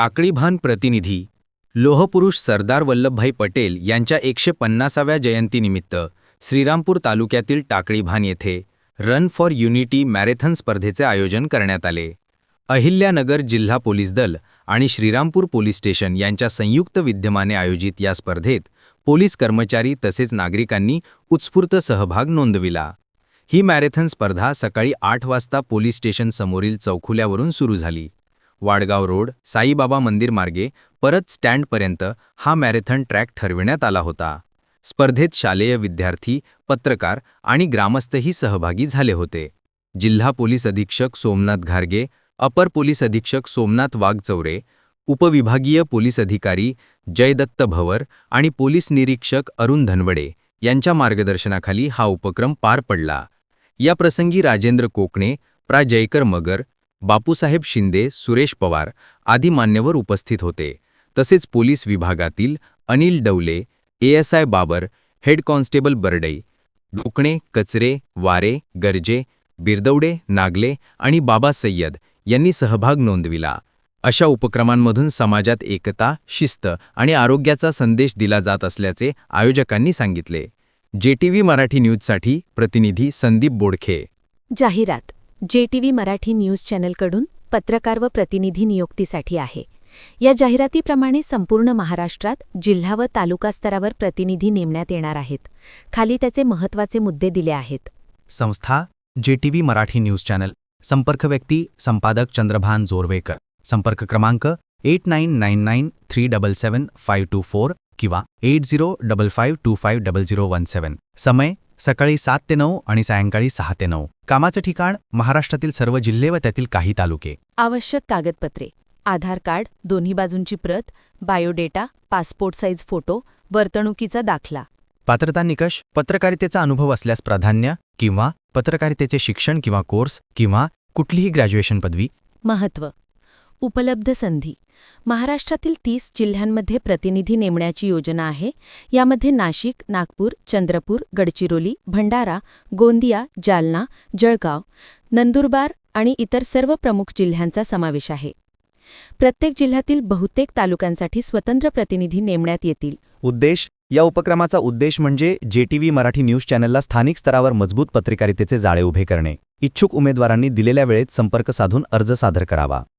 टाकळीभान प्रतिनिधी लोहपुरुष सरदार वल्लभभाई पटेल यांच्या एकशे पन्नासाव्या जयंतीनिमित्त श्रीरामपूर तालुक्यातील टाकळीभान येथे रन फॉर युनिटी मॅरेथॉन स्पर्धेचे आयोजन करण्यात आले. अहिल्यानगर जिल्हा पोलीस दल आणि श्रीरामपूर पोलीस स्टेशन यांच्या संयुक्त विद्यमाने आयोजित या स्पर्धेत पोलीस कर्मचारी तसेच नागरिकांनी उत्स्फूर्त सहभाग नोंदविला. ही मॅरेथॉन स्पर्धा सकाळी आठ वाजता पोलीस स्टेशन समोरील चौखुल्यावरून सुरू झाली. वाडगाव रोड साईबाबा मंदिर मार्गे परत स्टँडपर्यंत हा मॅरेथॉन ट्रॅक ठरविण्यात आला होता. स्पर्धेत शालेय विद्यार्थी पत्रकार आणि ग्रामस्थही सहभागी झाले होते. जिल्हा पोलीस अधीक्षक सोमनाथ घारगे अपर पोलीस अधीक्षक सोमनाथ वाघचौरे उपविभागीय पोलीस अधिकारी जयदत्त भवर आणि पोलीस निरीक्षक अरुण धनवडे यांच्या मार्गदर्शनाखाली हा उपक्रम पार पडला. या प्रसंगी राजेंद्र कोकणे प्रा. जयकर मगर बापूसाहेब शिंदे सुरेश पवार आदी मान्यवर उपस्थित होते. तसेच पोलीस विभागातील Anil Dawale ASI Babar head constable Bardai Dokne Kachare Ware Garje Biradwade Nagle आणि बाबा सय्यद यांनी सहभाग नोंदविला. अशा उपक्रमांमधून समाजात एकता शिस्त आणि आरोग्याचा संदेश दिला जात असल्याचे आयोजकांनी सांगितले. जेटीव्ही मराठी न्यूजसाठी प्रतिनिधी संदीप बोडखे. जाहिरात जेटीव्ही मराठी न्यूज चॅनलकडून पत्रकार व प्रतिनिधी नियुक्तीसाठी आहे. या जाहिरातीप्रमाणे संपूर्ण महाराष्ट्रात जिल्हा व तालुका स्तरावर प्रतिनिधी नेमण्यात येणार आहेत. खाली त्याचे महत्त्वाचे मुद्दे दिले आहेत. संस्था जेटीव्ही मराठी न्यूज चॅनल. संपर्क व्यक्ती संपादक चंद्रभान जोरवेकर. संपर्क क्रमांक eight nine nine nine three double seven five two four किंवा eight zero double five two five double zero one seven. समय सकाळी सात ते नऊ आणि सायंकाळी सहा ते नऊ. कामाचं ठिकाण महाराष्ट्रातील सर्व जिल्हे व त्यातील काही तालुके. आवश्यक कागदपत्रे आधार कार्ड दोन्ही बाजूंची प्रत बायोडेटा पासपोर्ट साईज फोटो वर्तणुकीचा दाखला. पात्रता निकष पत्रकारितेचा अनुभव असल्यास प्राधान्य किंवा पत्रकारितेचे शिक्षण किंवा कोर्स किंवा कुठलीही ग्रॅज्युएशन पदवी. महत्त्व उपलब्ध संधी. महाराष्ट्रातील तीस जिल्ह्यांमध्ये प्रतिनिधी नेमण्याची योजना आहे. यामध्ये नाशिक नागपूर चंद्रपूर गडचिरोली भंडारा गोंदिया जालना जळगाव नंदुरबार आणि इतर सर्व प्रमुख जिल्ह्यांचा समावेश आहे. प्रत्येक जिल्ह्यातील बहुतेक तालुक्यांसाठी स्वतंत्र प्रतिनिधी नेमण्यात येतील. उद्देश या उपक्रमाचा उद्देश म्हणजे जेटीव्ही मराठी न्यूज चॅनलला स्थानिक स्तरावर मजबूत पत्रकारितेचे जाळे उभे करणे. इच्छुक उमेदवारांनी दिलेल्या वेळेत संपर्क साधून अर्ज सादर करावा.